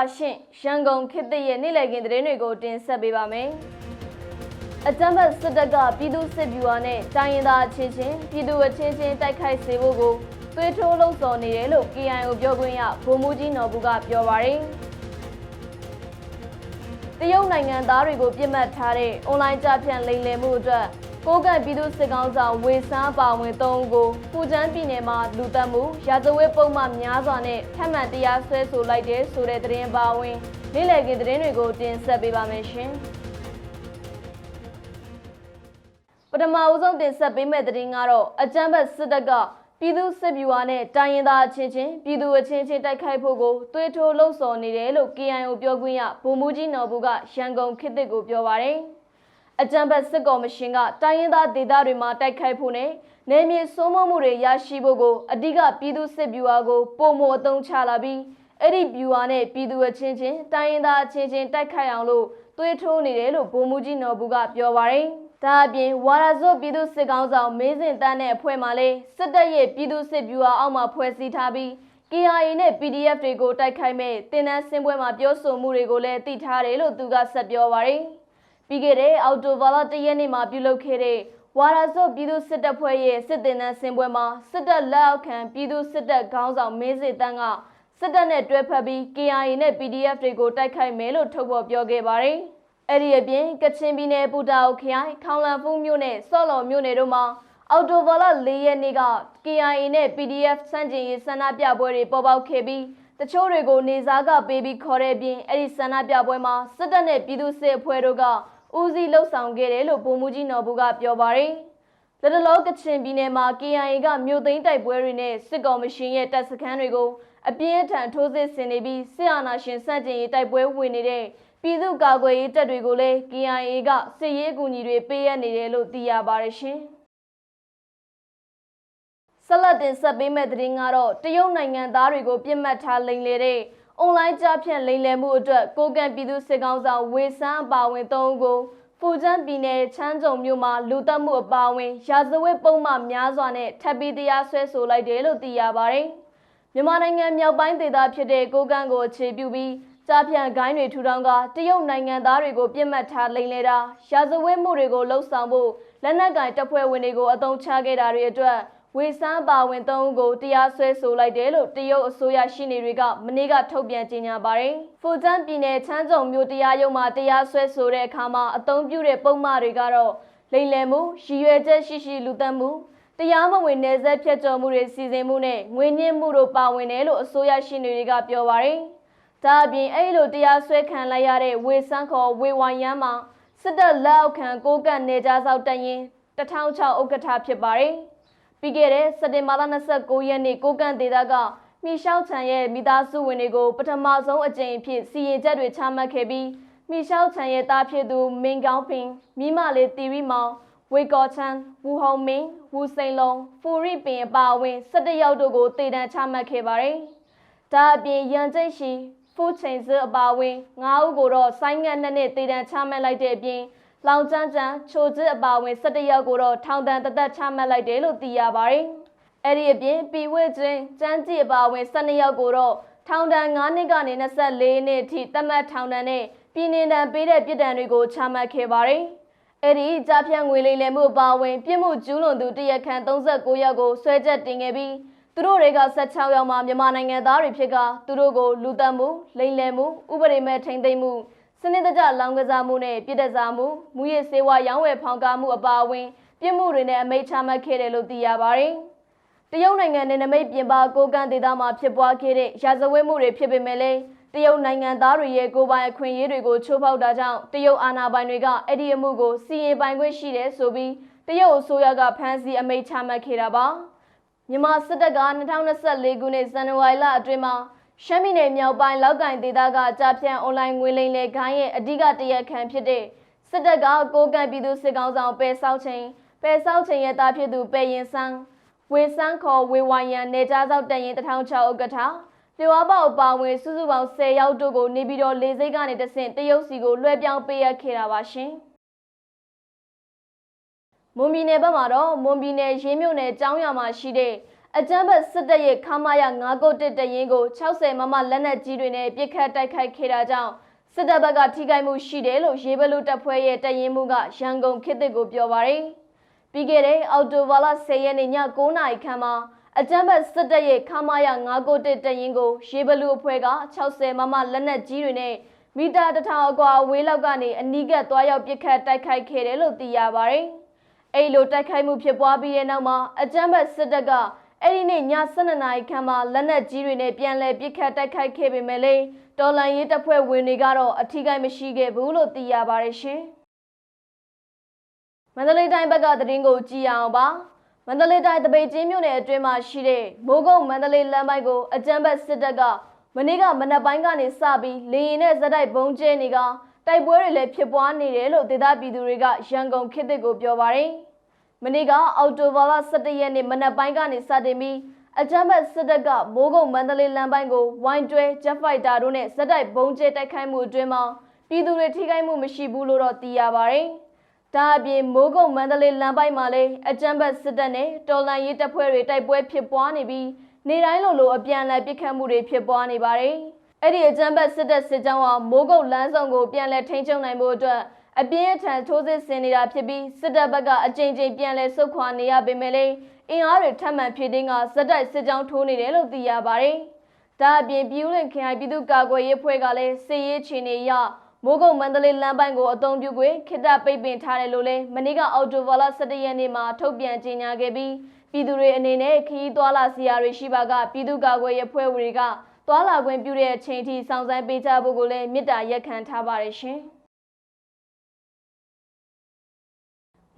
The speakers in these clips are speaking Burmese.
ပါရှင်ရန်ကုန်ခေတ်သစ်ရဲ့နေ့လည်ခင်းသတင်းတွေကိုတင်ဆက်ပေးပါမယ်အကြမ်းဖက်စစ်တပ်ကပြည်သူစစ်ဗျူဟာနဲ့တိုင်းရင်းသားအချင်းချင်းပြည်သူအချင်းချင်းတိုက်ခိုက်စေဖို့ကိုသွေးထိုးလှုံ့ဆော်နေတယ်လို့ KIO ပြောခွင့်ရဗိုလ်မှူးကြီးနော်ဘူးကပြောပါတယ်တရုတ်နိုင်ငံသားတွေကိုပြစ်မှတ်ထားတဲ့အွန်လိုင်းကြဖြန့်လိမ်လည်မှုအတွက် ကိုးကန့်ပြည်သူစစ်ကောင်ဆောင်ဝေဆန်းပါဝင်၃ဦးကိုပူချမ်းပြည်နယ်မှာလူတက်မှုရာဇဝတ်ပုံမှန်များစွာနဲ့ထပ်မံတရားစွဲဆိုလိုက်တဲ့ဆိုတဲ့သတင်းပါဝင်နေ့လည်ခင်းသတင်းတွေကိုတင်ဆက်ပေးပါမယ်ရှင်ပထမအဦးဆုံးတင်ဆက်ပေးမယ့်သတင်းကတော့အကြမ်းဖက်စစ်တပ်ကပြည်သူစစ်ဗျူဟာနဲ့တိုင်းရင်းသားအချင်းချင်းပြည်သူအချင်းချင်းတိုက်ခိုက်ဖို့ကိုသွေးထိုးလှုံ့ဆော်နေတယ်လို့ KIO ပြောခွင့်ရဗိုလ်မှူးကြီးနော်ဘူးကရန်ကုန်ခေတ်သစ်ကိုပြောပါတယ်။ အကြံဘတ်စစ်ကော်မရှင်ကတိုင်းရင်းသားဒေသတွေမှာတိုက်ခိုက်ဖို့နဲ့နယ်မြေစိုးမိုးမှုတွေရရှိဖို့ကိုအဓိကပြည်သူစစ်ဗျူဟာကိုပုံမအသုံးချလာပြီးအဲ့ဒီဗျူဟာနဲ့ပြည်သူအချင်းချင်းတိုင်းရင်းသားအချင်းချင်းတိုက်ခိုက်အောင်လို့သွေးထိုးနေတယ်လို့ဗိုလ်မှူးကြီးနော်ဘူးကပြောပါတယ်။ဒါအပြင်ဝါရဇွတ်ပြည်သူစစ်ကောင်းဆောင်မင်းစင်တန်းတဲ့အဖွဲ့မှလည်းစစ်တပ်ရဲ့ပြည်သူစစ်ဗျူဟာအောက်မှာဖွဲ့စည်းထားပြီး KIA နဲ့ PDF တွေကိုတိုက်ခိုက်မဲ့တင်နန်းစင်ပွဲမှာပြောဆိုမှုတွေကိုလည်းသိထားတယ်လို့သူကဆက်ပြောပါတယ်။ ပြီးခဲ့တဲ့အော်တိုဘာလ၁ရက်နေ့မှာပြုလုပ်ခဲ့တဲ့ဝါရဇွတ်ပြည်သူစစ်တပ်ဖွဲ့ရဲ့စစ်တင်နန်းစင်ပွဲမှာစစ်တပ်လက်အောက်ခံပြည်သူစစ်တပ်ခေါင်းဆောင်မင်းစစ်တန်းကစစ်တပ်နဲ့တွဲဖက်ပြီး KIA နဲ့ PDF တွေကိုတိုက်ခိုက်မယ်လို့ထုတ်ဖော်ပြောခဲ့ပါတယ်။အဲ့ဒီအပြင်ကချင်ပြည်နယ်ပူတာအိုခရိုင်ခေါင်လန်ဖူးမြို့နယ်စော့လော်မြို့နယ်တို့မှာအော်တိုဘာလ၄ရက်နေ့က KIA နဲ့ PDF စန့်ကျင်ရေးဆန္ဒပြပွဲတွေပေါ်ပေါက်ခဲ့ပြီးတချို့တွေကိုနေစားကပေးပြီးခေါ်တဲ့ပြင်အဲ့ဒီဆန္ဒပြပွဲမှာစစ်တပ်နဲ့ပြည်သူစစ်အဖွဲ့တို့က ဦးစီးလှုပ်ဆောင်ခဲ့တယ်လို့ဗိုလ်မှူးကြီးနော်ဘူးကပြောပါတယ်။လက်တလောကချင်ပြည်နယ်မှာ KIA ကမြို့သိမ်းတိုက်ပွဲတွေနဲ့စစ်ကောင်မရှင်ရဲ့တပ်စခန်းတွေကိုအပြင်းအထန်ထိုးစစ်ဆင်နေပြီးစစ်အာဏာရှင်စန့်ကျင်ရေးတိုက်ပွဲဝင်နေတဲ့ပြည်သူ့ကာကွယ်ရေးတပ်တွေကိုလည်း KIA ကစစ်ရေးအကူအညီတွေပေးရနေတယ်လို့သိရပါတယ်ရှင်။ဆက်လက်တင်ဆက်ပေးမယ့်သတင်းကတော့တရုတ်နိုင်ငံသားတွေကိုပြစ်မှတ်ထားလိမ်လည်တဲ့ အွန်လိုင်းကြားဖြန့်လိမ်လည်မှုအတွက်ကိုကန့်ပြည်သူစစ်ကောင်ဆောင်ဝေဆန်းအပါဝင်၃ဦးကိုဖူကျန်းပြည်နယ်ချမ်းကြုံမြို့မှာလူတက်မှုအပါဝင်ရာဇဝတ်ပုံမှန်များစွာနဲ့ထပ်ပြီးတရားစွဲဆိုလိုက်တယ်လို့သိရပါတယ်။မြန်မာနိုင်ငံမြောက်ပိုင်းဒေသဖြစ်တဲ့ကိုကန့်ကိုအခြေပြုပြီးကြားဖြန့်ဂိုင်းတွေထူထောင်ကတရုတ်နိုင်ငံသားတွေကိုပြစ်မှတ်ထားလိမ်လည်တာရာဇဝတ်မှုတွေကိုလှုံ့ဆော်ဖို့လက်နက်ကင်တပ်ဖွဲ့ဝင်တွေကိုအသုံးချခဲ့တာတွေအတွက် ဝေဆန်းပါဝင်၃ဦးကိုတရားစွဲဆိုလိုက်တယ်လို့တရုတ်အစိုးရရှိနေတွေကမနေ့ကထုတ်ပြန်ကြေညာပါတယ်။ဖူကျန်းပြည်နယ်ချမ်းကြုံမြို့တရားရုံးမှာတရားစွဲဆိုတဲ့အခါမှာအသုံးပြုတဲ့ပုံမှန်တွေကတော့လိမ်လည်မှုရည်ရွယ်ချက်ရှိရှိလူသက်မှုတရားမဝင်နယ်စပ်ဖြတ်ကျော်မှုတွေစီစဉ်မှုနဲ့ငွေညှစ်မှုတို့ပါဝင်တယ်လို့အစိုးရရှိနေတွေကပြောပါတယ်။ဒါအပြင်အဲ့လိုတရားစွဲခံလိုက်ရတဲ့ဝေဆန်းခေါ်ဝေဝိုင်ယမ်းမှာစစ်တပ်လက်အောက်ခံကိုကန့်နေကြဆောက်တရင်1006ဥက္ကဋ္ဌဖြစ်ပါတယ်။ ပြီးခဲ့တဲ့စက်တင်ဘာလ29ရက်နေ့ကိုကန့်ဒေသကမိရှောက်ချန်ရဲ့မိသားစုဝင်တွေကိုပထမဆုံးအကြိမ်အဖြစ်စီရင်ချက်တွေချမှတ်ခဲ့ပြီးမိရှောက်ချန်ရဲ့သားဖြစ်သူမင်းကောင်းဖင်မိမလေးတီရီမောင်ဝေကော်ချန်ဝူဟုံမင်းဝူစိန်လုံးဖူရီပင်အပါအဝင်17ယောက်တို့ကိုတည်တံချမှတ်ခဲ့ပါတယ်။ဒါအပြင်ရန်ကျိတ်ရှိဖူချိန်စအပါအဝင်9ဦးကိုတော့ဆိုင်းငံ့နှစ်နှစ်တည်တံချမှတ်လိုက်တဲ့အပြင် လောင်ကျန်းကျန်းချိုကျစ်အပါဝင်17ယောက်ကိုတော့ထောင်ဒဏ်တသက်ချမှတ်လိုက်တယ်လို့သိရပါတယ်။အဲ့ဒီအပြင်ပီဝစ်ချင်းကျန်းကြည့်အပါဝင်12ယောက်ကိုတော့ထောင်ဒဏ်9နှစ်ကနေ24နှစ်အထိသတ်မှတ်ထောင်ဒဏ်နဲ့ပြည်နေဒဏ်ပေးတဲ့ပြစ်ဒဏ်တွေကိုချမှတ်ခဲ့ပါတယ်။အဲ့ဒီကြားဖြန့်ငွေလိမ်လည်မှုအပါဝင်ပြစ်မှုကျူးလွန်သူတရက်ခန့်39ယောက်ကိုဆွဲချက်တင်ခဲ့ပြီးသူတို့တွေက16ယောက်မှမြန်မာနိုင်ငံသားတွေဖြစ်ကသူတို့ကိုလူသက်မှုလိမ်လည်မှုဥပဒေမဲ့ထိန်းသိမ်းမှု စနစ်တကျလောင်ကစားမှုနဲ့ပြည်သက်စားမှုမူရစ်ဆေးဝါးရောင်းဝယ်ဖောင်ကားမှုအပါအဝင်ပြစ်မှုတွေနဲ့အမိန့်ချမှတ်ခဲ့တယ်လို့သိရပါတယ်။တရုတ်နိုင်ငံနဲ့နမိတ်ပြင်ပကိုကန့်ဒေသမှာဖြစ်ပွားခဲ့တဲ့ရာဇဝတ်မှုတွေဖြစ်ပေမဲ့လည်းတရုတ်နိုင်ငံသားတွေရဲ့ကိုယ်ပိုင်အခွင့်အရေးတွေကိုချိုးဖောက်တာကြောင့်တရုတ်အာဏာပိုင်တွေကအဲ့ဒီအမှုကိုစီရင်ပိုင်ခွင့်ရှိတယ်ဆိုပြီးတရုတ်အစိုးရကဖမ်းဆီးအမိန့်ချမှတ်ခဲ့တာပါ။မြန်မာစစ်တပ်က2024ခုနှစ်ဇန်နဝါရီလအတွင်းမှာ ရှမ်းပြည်နယ်မြောက်ပိုင်းလောက်ကင်ဒေသကကြာဖြန့်အွန်လိုင်းငွေလိမ်လေခိုင်းရဲ့အဓိကတရက်ခံဖြစ်တဲ့စစ်တပ်ကကိုကန့်ပြည်သူစစ်ကောင်ဆောင်ပယ်ဆောက်ချိန်ပယ်ဆောက်ချိန်ရဲ့တာဖြစ်သူပယ်ရင်ဆန်းဝေဆန်းခေါ်ဝေဝိုင်ယန်နေကြားစောက်တရင်1006ဥက္ကဋ္ဌလျှော်ပေါအပါဝင်စုစုပေါင်း10ယောက်တို့ကိုနေပြီးတော့လေစိတ်ကနေတဆင့်တရုတ်စီကိုလွှဲပြောင်းပေးရခဲ့တာပါရှင်မွန်ပြည်နယ်ဘက်မှာတော့မွန်ပြည်နယ်ရေးမြို့နယ်ကျောင်းရွာမှာရှိတဲ့ အကြမ်းဖက်စစ်တပ်ရဲ့ခမာရ9ကုတ်တစ်တရင်ကို60မမလက်နက်ကြီးတွေနဲ့ပစ်ခတ်တိုက်ခိုက်ခဲ့တာကြောင့်စစ်တပ်ဘက်ကထိခိုက်မှုရှိတယ်လို့ရေဘလူတပ်ဖွဲ့ရဲ့တရင်မှုကရန်ကုန်ခေတ်သစ်ကိုပြောပါရယ်ပြီးခဲ့တဲ့အော်တိုဘာလ10ရက်နေ့ည9:00နာရီခန့်မှာအကြမ်းဖက်စစ်တပ်ရဲ့ခမာရ9ကုတ်တစ်တရင်ကိုရေဘလူအဖွဲ့က60မမလက်နက်ကြီးတွေနဲ့မီတာတစ်ထောင်အကွာအဝေးလောက်ကနေအနီးကပ်သွားရောက်ပစ်ခတ်တိုက်ခိုက်ခဲ့တယ်လို့သိရပါရယ်အဲ့လိုတိုက်ခိုက်မှုဖြစ်ပွားပြီးတဲ့နောက်မှာအကြမ်းဖက်စစ်တပ်က အဲ့ဒီနေ့ည12နာရီခန့်မှာလက်နက်ကြီးတွေနဲ့ပြန်လည်ပစ်ခတ်တိုက်ခိုက်ခဲ့ပေမဲ့လေတော်လန်ရေးတပ်ဖွဲ့ဝင်တွေကတော့အထီးကိုင်းမရှိခဲ့ဘူးလို့သိရပါတယ်ရှင်။မန္တလေးတိုင်းဘက်ကသတင်းကိုကြည့်ရအောင်ပါ။မန္တလေးတိုင်းတပိတ်ချင်းမြို့နယ်အတွင်းမှာရှိတဲ့မိုးကုတ်မန္တလေးလမ်းပိုင်းကိုအကြမ်းဖက်စစ်တပ်ကမနေ့ကမနက်ပိုင်းကနေစပြီးလေရင်နဲ့ဇက်တိုက်ဘုံကျဲနေကတိုက်ပွဲတွေလည်းဖြစ်ပွားနေတယ်လို့ဒေသပြည်သူတွေကရန်ကုန်ခေတ်သစ်ကိုပြောပါတယ်။ မနေ့ကအော်တိုဘာလ17ရက်နေ့မနက်ပိုင်းကနေစတင်ပြီးအကြမ်းဖက်စစ်တပ်ကမိုးကုတ်မန္တလေးလမ်းပိုင်းကိုဝိုင်းတွဲဂျက်ဖိုက်တာတို့နဲ့ဇက်တိုက်ဘုံကျဲတိုက်ခိုက်မှုအတွင်းမှာပြည်သူတွေထိခိုက်မှုမရှိဘူးလို့တော့သိရပါတယ်။ဒါအပြင်မိုးကုတ်မန္တလေးလမ်းပိုင်းမှာလည်းအကြမ်းဖက်စစ်တပ်နဲ့တော်လန်ရေးတပ်ဖွဲ့တွေတိုက်ပွဲဖြစ်ပွားနေပြီးနေတိုင်းလိုလိုအပြန်အလှန်ပစ်ခတ်မှုတွေဖြစ်ပွားနေပါတယ်။အဲ့ဒီအကြမ်းဖက်စစ်တပ်စစ်ကြောင်းဟာမိုးကုတ်လမ်းဆောင်ကိုပြန်လည်ထိန်းချုပ်နိုင်ဖို့အတွက် အပြင်းအထန်ထိုးစစ်ဆင်နေတာဖြစ်ပြီးစစ်တပ်ဘက်ကအကြိမ်ကြိမ်ပြန်လည်ဆုတ်ခွာနေရပေမဲ့လည်းအင်အားတွေထပ်မံဖြည့်တင်းကဇက်တိုက်စစ်ကြောင်းထိုးနေတယ်လို့သိရပါတယ်။ဒါအပြင်ပြည်ဦးလင်ခရိုင်ပြည်သူ့ကာကွယ်ရေးဖွဲ့ကလည်းစစ်ရေးချီနေရမိုးကုတ်မန္တလေးလမ်းပိုင်းကိုအုံပြုခွင့်ခိတပိတ်ပင်ထားတယ်လို့လည်းမနေ့ကအော်တိုဗာလာ17ရက်နေ့မှာထုတ်ပြန်ကြေညာခဲ့ပြီးပြည်သူတွေအနေနဲ့ခရီးသွားလာစီရာတွေရှိပါကပြည်သူ့ကာကွယ်ရေးဖွဲ့တွေကသွားလာခွင့်ပြုတဲ့အချိန်ထိစောင့်ဆိုင်းပေးကြဖို့ကိုလည်းမေတ္တာရက်ခံထားပါတယ်ရှင်။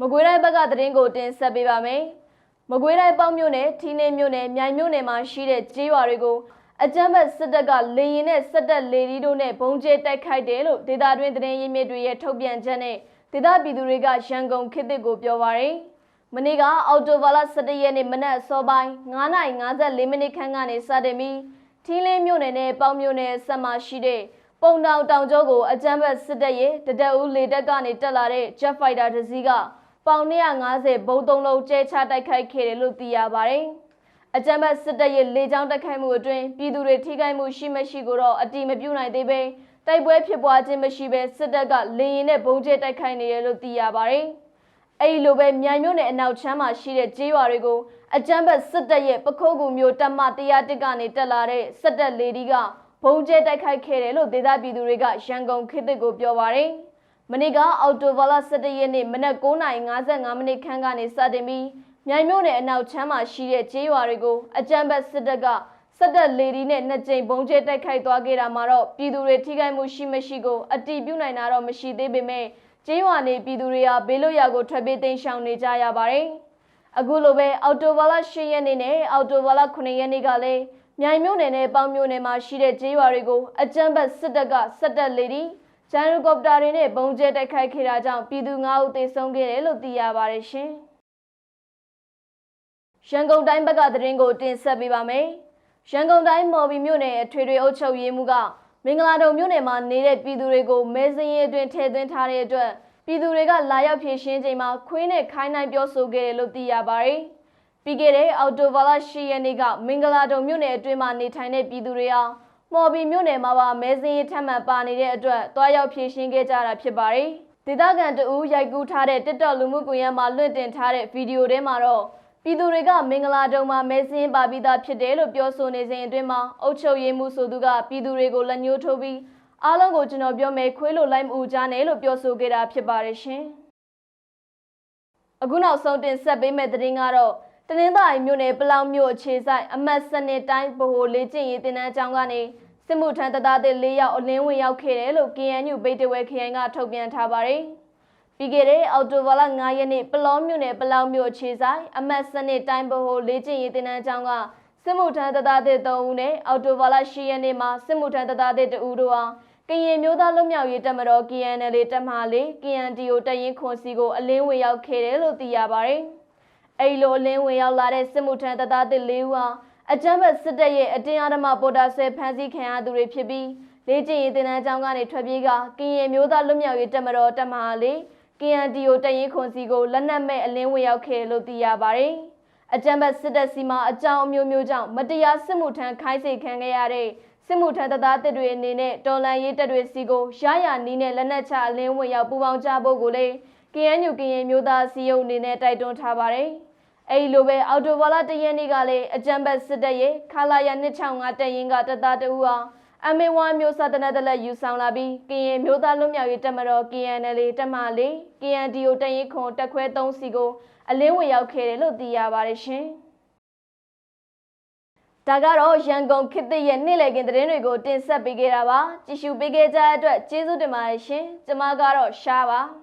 မကွေးတိုင်းဘက်ကသတင်းကိုတင်ဆက်ပေးပါမယ်။မကွေးတိုင်းပေါင်းမြို့နယ်ထီးနေမြို့နယ်မြိုင်မြို့နယ်မှာရှိတဲ့ကျေးရွာတွေကိုအကြမ်းဖက်စစ်တပ်ကလေရင်နဲ့စက်တက်လေဒီတို့နဲ့ဘုံကျဲတိုက်ခိုက်တယ်လို့ဒေသတွင်းသတင်းရင်းမြစ်တွေရဲ့ထုတ်ပြန်ချက်နဲ့ဒေသပြည်သူတွေကရန်ကုန်ခေတ်သစ်ကိုပြောပါရယ်မနေ့ကအော်တိုဘာလ17ရက်နေ့မနက်စောပိုင်း9:54မိနစ်ခန့်ကနေစတင်ပြီးထီးလင်းမြို့နယ်နဲ့ပေါင်းမြို့နယ်ဆက်မှာရှိတဲ့ပုံတောင်တောင်ကျောကိုအကြမ်းဖက်စစ်တပ်ရဲ့တဒက်ဦးလေတပ်ကနေတက်လာတဲ့ Jet Fighter တစ်စီးက ပေါင်150ဘုံသုံးလုံးကျဲချတိုက်ခိုက်ခဲ့တယ်လို့သိရပါတယ်။အကြမ်းဖက်စစ်တပ်ရဲ့လေကြောင်းတိုက်ခိုက်မှုအတွင်းပြည်သူတွေထိခိုက်မှုရှိမရှိကိုတော့အတိမပြုနိုင်သေးပဲတိုက်ပွဲဖြစ်ပွားခြင်းမရှိဘဲစစ်တပ်ကလေရင်နဲ့ဘုံကျဲတိုက်ခိုက်နေတယ်လို့သိရပါတယ်။အဲဒီလိုပဲမြိုင်မြို့နယ်အနောက်ချမ်းမှာရှိတဲ့ကျေးရွာတွေကိုအကြမ်းဖက်စစ်တပ်ရဲ့ပခုတ်ကူမျိုးတပ်မ101ကနေတက်လာတဲ့စစ်တပ်လေဒီကဘုံကျဲတိုက်ခိုက်ခဲ့တယ်လို့ဒေသပြည်သူတွေကရန်ကုန်ခေတ်သစ်ကိုပြောပါတယ်။ မနေ့ကအော်တိုဗာလာ17ရက်နေ့မနက်9:55မိနစ်ခန့်ကနေစတင်ပြီးမြိုင်မြို့နယ်အနောက်ချမ်းမှာရှိတဲ့ကျေးရွာတွေကိုအကြမ်းဖက်စစ်တပ်ကစစ်တပ်လေဒီနဲ့နှစ်ကြိမ်ဘုံကျဲတိုက်ခိုက်သွားခဲ့တာမှာတော့ပြည်သူတွေထိခိုက်မှုရှိမရှိကိုအတိပြုနိုင်တာတော့မရှိသေးပေမဲ့ကျေးရွာနေပြည်သူတွေဟာဘေးလွတ်ရာကိုထွက်ပြေးတိမ်းရှောင်နေကြရပါတယ်။အခုလိုပဲအော်တိုဗာလာ10ရက်နေ့နဲ့အော်တိုဗာလာ9ရက်နေ့ကလည်းမြိုင်မြို့နယ်နဲ့ပေါင်းမြို့နယ်မှာရှိတဲ့ကျေးရွာတွေကိုအကြမ်းဖက်စစ်တပ်ကစစ်တပ်လေဒီ ဂျန်ရူကော်ပတာတွေနဲ့ပုံကျဲတိုက်ခိုက်ခဲ့တာကြောင့်ပြည်သူ9ဦးသေဆုံးခဲ့တယ်လို့သိရပါတယ်ရှင်။ရန်ကုန်တိုင်းဘက်ကသတင်းကိုတင်ဆက်ပေးပါမယ်။ရန်ကုန်တိုင်းမော်ဘီမြို့နယ်အထွေထွေအုပ်ချုပ်ရေးမှူးကမင်္ဂလာတုံမြို့နယ်မှာနေတဲ့ပြည်သူတွေကိုမဲစင်းရဲအတွင်းထည့်သွင်းထားတဲ့အတွက်ပြည်သူတွေကလာရောက်ဖြည့်ရှင်းချိန်မှာခွင်းနဲ့ခိုင်းနိုင်ပြောဆိုခဲ့တယ်လို့သိရပါတယ်။ပြီးခဲ့တဲ့အော်တိုဘာလ10ရက်နေ့ကမင်္ဂလာတုံမြို့နယ်အတွင်းမှာနေထိုင်တဲ့ပြည်သူတွေဟာ မော်ဘီမြို့နယ်မှာပါမဲစင်းရဲထပ်မံပါနေတဲ့အတွက်တွားရောက်ဖြည့်ရှင်းခဲ့ကြတာဖြစ်ပါတယ်။ဒေသခံတအူးရိုက်ကူးထားတဲ့ TikTok လူမှုကွန်ရက်မှာလွှင့်တင်ထားတဲ့ဗီဒီယိုထဲမှာတော့ပြည်သူတွေကမင်္ဂလာတုံမှာမဲစင်းပါပြီးသားဖြစ်တယ်လို့ပြောဆိုနေစဉ်အတွင်းမှာအုတ်ချုပ်ရေးမှုဆိုသူကပြည်သူတွေကိုလက်ညှိုးထိုးပြီးအားလုံးကိုကျွန်တော်ပြောမယ်ခွေးလိုလိုက်မဦးကြနဲ့လို့ပြောဆိုခဲ့တာဖြစ်ပါတယ်ရှင်။အခုနောက်ဆုံးတင်ဆက်ပေးမယ့်သတင်းကတော့တ နင်္သာရီမြို့နယ်ပလောင်မြို့အခြေဆိုင်အမတ်စနစ်တိုင်းဗဟိုလေ့ကျင့်ရေးတင်နန်းကျောင်းကနေစစ်မှုထမ်းတပ်သားတွေ၄ယောက်အလင်းဝင်ရောက်ခဲ့တယ်လို့ KNU ဗိတ်တဝဲခရိုင်ကထုတ်ပြန်ထားပါတယ်။ပြီးခဲ့တဲ့အော်တိုဘာလ9ရက်နေ့ပလောမြို့နယ်ပလောမြို့ခြေဆိုင်အမတ်စနစ်တိုင်းဗဟိုလေ့ကျင့်ရေးတင်နန်းကျောင်းကစစ်မှုထမ်းတပ်သားတွေ3ဦးနဲ့အော်တိုဘာလ10ရက်နေ့မှာစစ်မှုထမ်းတပ်သားတွေ2ဦးတို့ဟာကရင်မျိုးသားလွတ်မြောက်ရေးတပ်မတော် KNL တပ်မလေး KNDO တရင်ခွန်စီကိုအလင်းဝင်ရောက်ခဲ့တယ်လို့သိရပါတယ်။ အဲဒီလိုအလင်းဝင်ရောက်လာတဲ့စစ်မှုထမ်းတပ်သားတွေ၄ဦးဟာအကြမ်းဖက်စစ်တပ်ရဲ့အတင်းအဓမ္မပေါ်တာဆဲဖမ်းဆီးခံရသူတွေဖြစ်ပြီးလေ့ကျင့်ရေးတင်နန်းကျောင်းကနေထွက်ပြေးကကရင်မျိုးသားလွတ်မြောက်ရေးတပ်မတော်တပ်မလေး KNDO တရင်ခွန်စီကိုလက်နက်မဲ့အလင်းဝင်ရောက်ခဲ့လို့သိရပါတယ်အကြံဘတ်စစ်တပ်စီမှာအကြောင်းအမျိုးမျိုးကြောင့်မတရားစစ်မှုထမ်းခိုင်းစေခံခဲ့ရတဲ့စစ်မှုထမ်းတပ်သားတပ်တွေအနေနဲ့တော်လန်ရေးတပ်တွေစီကိုရရနီးနဲ့လက်နက်ချအလင်းဝင်ရောက်ပူးပေါင်းကြဖို့ကိုလည်း KNU ကရင်မျိုးသားစီယုံအနေနဲ့တိုက်တွန်းထားပါတယ်။ အဲဒီလိုပဲအော်တိုဘာလတရက်နေ့ကလည်းအကြံဘတ်စစ်တပ်ရဲ့ခလာရ265တပ်ရင်းကတပ်သားတဦးဟာ MA1 မျိုးစားတနက်တလက်ယူဆောင်လာပြီးကရင်မျိုးသားလွတ်မြောက်ရေးတပ်မတော် KNL တပ်မလေး KNDO တပ်ရင်းခွန်တပ်ခွဲ3စီကိုအလင်းဝင်ရောက်ခဲ့တယ်လို့သိရပါတယ်ရှင်။ဒါကတော့ရန်ကုန်ခေတ်သစ်ရဲ့နေ့လည်ခင်းသတင်းတွေကိုတင်ဆက်ပေးခဲ့တာပါ။ကြည့်ရှုပေးခဲ့ကြတဲ့အတွက်ကျေးဇူးတင်ပါတယ်ရှင်။ကျွန်မကတော့ရှားပါ။